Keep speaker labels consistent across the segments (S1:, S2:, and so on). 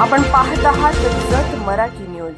S1: आपण पाहत आहात जत मराठी न्यूज.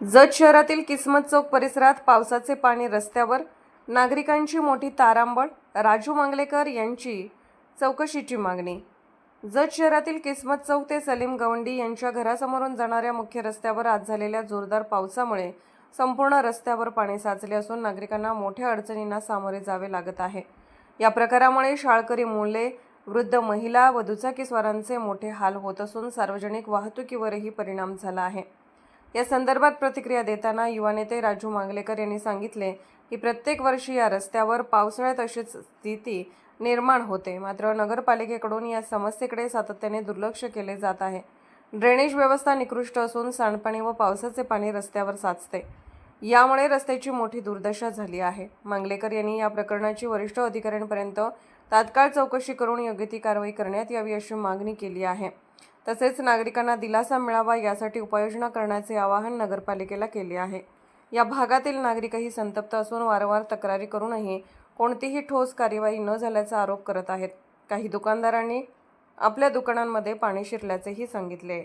S1: जत शहरातील किस्मत चौक परिसरात पावसाचे पाणी रस्त्यावर नागरिकांची मोठी तारांबळ राजू मांगलेकर यांची चौकशीची मागणी. जत शहरातील किस्मत चौक ते सलीम गवंडी यांच्या घरासमोरून जाणाऱ्या मुख्य रस्त्यावर आज झालेल्या जोरदार पावसामुळे संपूर्ण रस्त्यावर पाणी साचले असून नागरिकांना मोठ्या अडचणींना सामोरे जावे लागत आहे. या प्रकारामुळे शाळकरी मुले वृद्ध महिला व दुचाकीस्वारांचे मोठे हाल होत असून सार्वजनिक वाहतुकीवरही परिणाम झाला आहे. या संदर्भात प्रतिक्रिया देताना युवा नेते राजू मांगलेकर यांनी सांगितले की प्रत्येक वर्षी या रस्त्यावर पावसाळ्यात अशीच स्थिती निर्माण होते. मात्र नगरपालिकेकडून या समस्येकडे सातत्याने दुर्लक्ष केले जात आहे. ड्रेनेज व्यवस्था निकृष्ट असून सांडपाणी व पावसाचे पाणी रस्त्यावर साचते. यामुळे रस्त्याची मोठी दुर्दशा झाली आहे. मांगलेकर यांनी या प्रकरणाची वरिष्ठ अधिकाऱ्यांपर्यंत तात्काळ चौकशी करून योग्य ती कारवाई करण्यात यावी अशी मागणी केली आहे. तसेच नागरिकांना दिलासा मिळावा यासाठी उपाययोजना करण्याचे आवाहन नगरपालिकेला केले आहे. या भागातील नागरिकही संतप्त असून वारंवार तक्रारी करूनही कोणतीही ठोस कार्यवाही न झाल्याचा आरोप करत आहेत. काही दुकानदारांनी आपल्या दुकानांमध्ये पाणी शिरल्याचेही सांगितले.